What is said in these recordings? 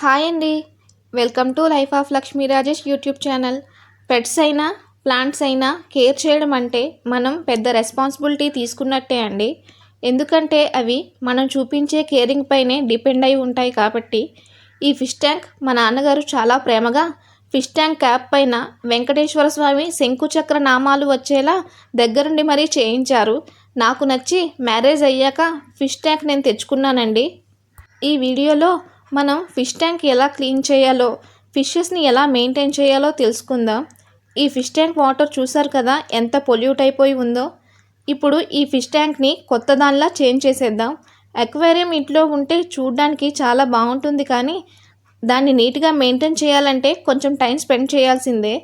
Hi అండి welcome to life of Lakshmi Rajesh YouTube channel pets అయినా plants అయినా care చేయడం అంటే మనం పెద్ద రెస్పాన్సిబిలిటీ తీసుకున్నట్టే అండి ఎందుకంటే అవి మనం చూపించే కేరింగ్ పైనే డిపెండ్ అయి ఉంటాయి కాబట్టి ఈ ఫిష్ ట్యాంక్ మా నాన్నగారు చాలా ప్రేమగా ఫిష్ ట్యాంక్ క్యాప్ పైన వెంకటేశ్వర స్వామి శంకుచక్ర నామాలు వచ్చేలా దగ్గరుండి మరీ చేయించారు నాకు నచ్చి మ్యారేజ్ అయ్యాక ఫిష్ ట్యాంక్ నేను తెచ్చుకున్నానండి ఈ వీడియోలో మనం ఫిష్ ట్యాంక్ ఎలా క్లీన్ చేయాలో ఫిషెస్ని ఎలా మెయింటైన్ చేయాలో తెలుసుకుందాం ఈ ఫిష్ ట్యాంక్ వాటర్ చూసారు కదా ఎంత పొల్యూట్ అయిపోయి ఉందో ఇప్పుడు ఈ ఫిష్ ట్యాంక్ని కొత్త దానిలా చేంజ్ చేసేద్దాం అక్వేరియం ఇంట్లో ఉంటే చూడడానికి చాలా బాగుంటుంది కానీ దాన్ని నీట్గా మెయింటైన్ చేయాలంటే కొంచెం టైం స్పెండ్ చేయాల్సిందే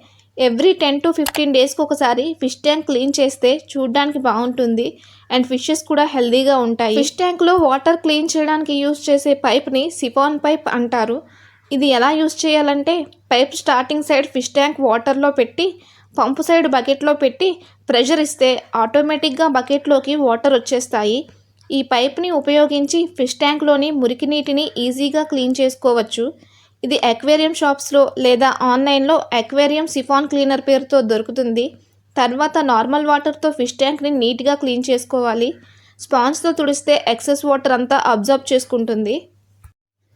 ఎవ్రీ టెన్ టు ఫిఫ్టీన్ డేస్కి ఒకసారి ఫిష్ ట్యాంక్ క్లీన్ చేస్తే చూడడానికి బాగుంటుంది అండ్ ఫిషెస్ కూడా హెల్దీగా ఉంటాయి ఫిష్ ట్యాంక్లో వాటర్ క్లీన్ చేయడానికి యూస్ చేసే పైప్ని సిఫాన్ పైప్ అంటారు ఇది ఎలా యూస్ చేయాలంటే pipe starting side fish tank వాటర్లో పెట్టి పంపు సైడ్ బకెట్లో పెట్టి ప్రెషర్ ఇస్తే ఆటోమేటిక్గా బకెట్లోకి వాటర్ వచ్చేస్తాయి ఈ పైప్ని ఉపయోగించి ఫిష్ ట్యాంక్లోని మురికి నీటిని ఈజీగా క్లీన్ చేసుకోవచ్చు ఇది అక్వేరియం షాప్స్లో లేదా ఆన్లైన్లో అక్వేరియం సిఫాన్ క్లీనర్ పేరుతో దొరుకుతుంది తర్వాత నార్మల్ వాటర్తో ఫిష్ ట్యాంక్ని నీట్గా క్లీన్ చేసుకోవాలి స్పాంజ్తో తుడిస్తే ఎక్సెస్ వాటర్ అంతా అబ్జర్బ్ చేసుకుంటుంది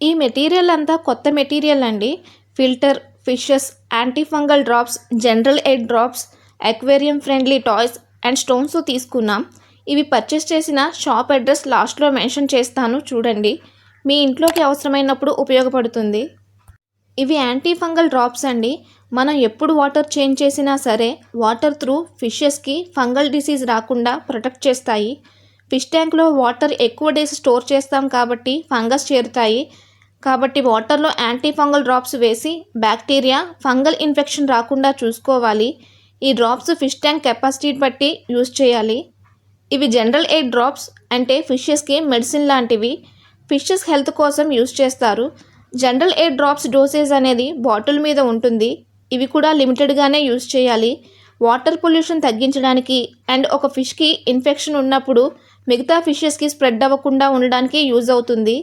ఈ మెటీరియల్ అంతా కొత్త మెటీరియల్ అండి filter fishes antifungal drops general aid drops aquarium friendly toys and stones తీసుకున్నాం ఇవి పర్చేస్ చేసిన షాప్ అడ్రస్ లాస్ట్లో మెన్షన్ చేస్తాను చూడండి మీ ఇంట్లోకి అవసరమైనప్పుడు ఉపయోగపడుతుంది ఇవి యాంటీ ఫంగల్ డ్రాప్స్ అండి మనం ఎప్పుడు వాటర్ చేంజ్ చేసినా సరే వాటర్ త్రూ ఫిషెస్కి ఫంగల్ డిసీజ్ రాకుండా ప్రొటెక్ట్ చేస్తాయి ఫిష్ ట్యాంక్లో వాటర్ ఎక్కువ డేస్ స్టోర్ చేస్తాం కాబట్టి ఫంగస్ చేరుతాయి కాబట్టి వాటర్లో యాంటీ ఫంగల్ డ్రాప్స్ వేసి బ్యాక్టీరియా ఫంగల్ ఇన్ఫెక్షన్ రాకుండా చూసుకోవాలి ఈ డ్రాప్స్ ఫిష్ ట్యాంక్ కెపాసిటీ బట్టి యూజ్ చేయాలి ఇవి జనరల్ ఎయిడ్ డ్రాప్స్ అంటే ఫిషెస్కి మెడిసిన్ లాంటివి ఫిషెస్ హెల్త్ కోసం యూజ్ చేస్తారు జనరల్ ఎయిర్ డ్రాప్స్ డోసేజ్ అనేది బాటిల్ మీద ఉంటుంది ఇవి కూడా లిమిటెడ్గానే యూజ్ చేయాలి వాటర్ పొల్యూషన్ తగ్గించడానికి అండ్ ఒక ఫిష్కి ఇన్ఫెక్షన్ ఉన్నప్పుడు మిగతా ఫిషెస్కి స్ప్రెడ్ అవ్వకుండా ఉండడానికి యూజ్ అవుతుంది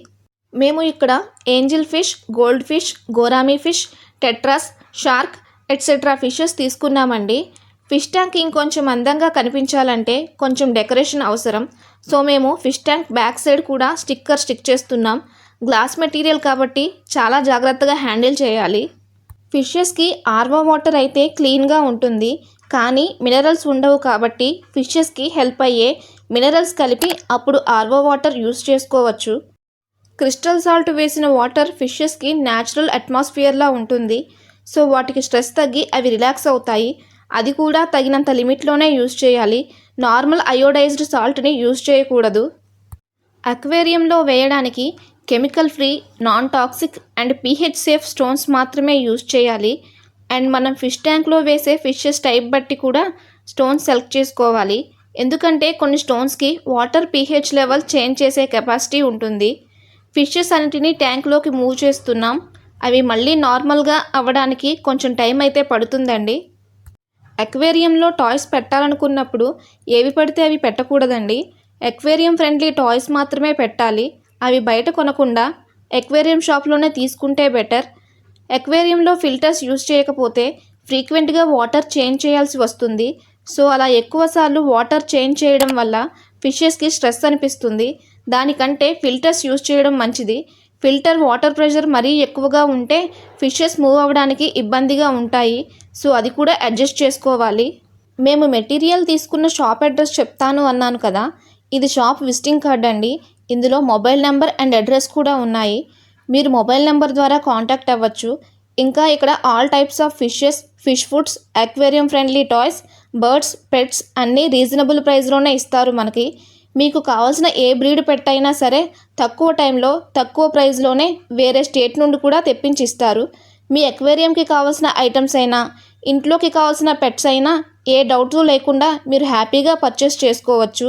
మేము ఇక్కడ angel fish gold fish gourami fish tetras shark etcetera fishes తీసుకున్నామండి ఫిష్ ట్యాంక్ ఇంకొంచెం అందంగా కనిపించాలంటే కొంచెం డెకరేషన్ అవసరం సో మేము ఫిష్ ట్యాంక్ బ్యాక్ సైడ్ కూడా స్టిక్కర్ స్టిక్ చేస్తున్నాం గ్లాస్ మెటీరియల్ కాబట్టి చాలా జాగ్రత్తగా హ్యాండిల్ చేయాలి ఫిషెస్కి ఆర్వో వాటర్ అయితే క్లీన్గా ఉంటుంది కానీ మినరల్స్ ఉండవు కాబట్టి ఫిషెస్కి హెల్ప్ అయ్యే మినరల్స్ కలిపి అప్పుడు ఆర్వో వాటర్ యూస్ చేసుకోవచ్చు క్రిస్టల్ సాల్ట్ వేసిన వాటర్ ఫిషెస్కి న్యాచురల్ అట్మాస్ఫియర్లా ఉంటుంది సో వాటికి స్ట్రెస్ తగ్గి అవి రిలాక్స్ అవుతాయి అది కూడా తగినంత లిమిట్లోనే యూజ్ చేయాలి నార్మల్ అయోడైజ్డ్ సాల్ట్ని యూజ్ చేయకూడదు అక్వేరియంలో వేయడానికి chemical free non toxic and pH safe stones మాత్రమే యూజ్ చేయాలి అండ్ మనం ఫిష్ ట్యాంక్లో వేసే ఫిషెస్ టైప్ బట్టి కూడా స్టోన్స్ సెలెక్ట్ చేసుకోవాలి ఎందుకంటే కొన్ని స్టోన్స్కి వాటర్ పీహెచ్ లెవెల్ చేంజ్ చేసే కెపాసిటీ ఉంటుంది ఫిషెస్ అన్నిటినీ ట్యాంక్లోకి మూవ్ చేస్తున్నాం అవి మళ్ళీ నార్మల్గా అవ్వడానికి కొంచెం టైం అయితే పడుతుందండి అక్వేరియంలో టాయ్స్ పెట్టాలనుకున్నప్పుడు ఏవి పడితే అవి పెట్టకూడదండి అక్వేరియం ఫ్రెండ్లీ టాయ్స్ మాత్రమే పెట్టాలి అవి బయట కొనకుండా ఎక్వేరియం షాప్లోనే తీసుకుంటే బెటర్ ఎక్వేరియంలో ఫిల్టర్స్ యూజ్ చేయకపోతే ఫ్రీక్వెంట్గా వాటర్ చేంజ్ చేయాల్సి వస్తుంది సో అలా ఎక్కువసార్లు వాటర్ చేంజ్ చేయడం వల్ల ఫిషెస్కి స్ట్రెస్ అనిపిస్తుంది దానికంటే ఫిల్టర్స్ యూజ్ చేయడం మంచిది ఫిల్టర్ వాటర్ ప్రెషర్ మరీ ఎక్కువగా ఉంటే ఫిషెస్ మూవ్ అవ్వడానికి ఇబ్బందిగా ఉంటాయి సో అది కూడా అడ్జస్ట్ చేసుకోవాలి మేము మెటీరియల్ తీసుకున్న షాప్ అడ్రస్ చెప్తాను అన్నాను కదా ఇది షాప్ విజిటింగ్ కార్డ్ అండి ఇందులో మొబైల్ నెంబర్ అండ్ అడ్రస్ కూడా ఉన్నాయి మీరు మొబైల్ నెంబర్ ద్వారా కాంటాక్ట్ అవ్వచ్చు ఇంకా ఇక్కడ all types of fishes fish foods aquarium friendly toys birds pets అన్నీ రీజనబుల్ ప్రైస్లోనే ఇస్తారు మనకి మీకు కావాల్సిన ఏ బ్రీడ్ పెట్ అయినా సరే తక్కువ టైంలో తక్కువ ప్రైస్లోనే వేరే స్టేట్ నుండి కూడా తెప్పించిస్తారు మీ అక్వేరియంకి కావాల్సిన ఐటమ్స్ అయినా ఇంట్లోకి కావాల్సిన పెట్స్ అయినా ఏ డౌట్ లేకుండా మీరు హ్యాపీగా పర్చేస్ చేసుకోవచ్చు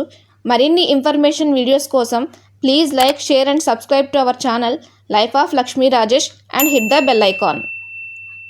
మరిన్ని ఇన్ఫర్మేషన్ వీడియోస్ కోసం Please like, share and subscribe to our channel Life of Lakshmi Rajesh and hit the bell icon.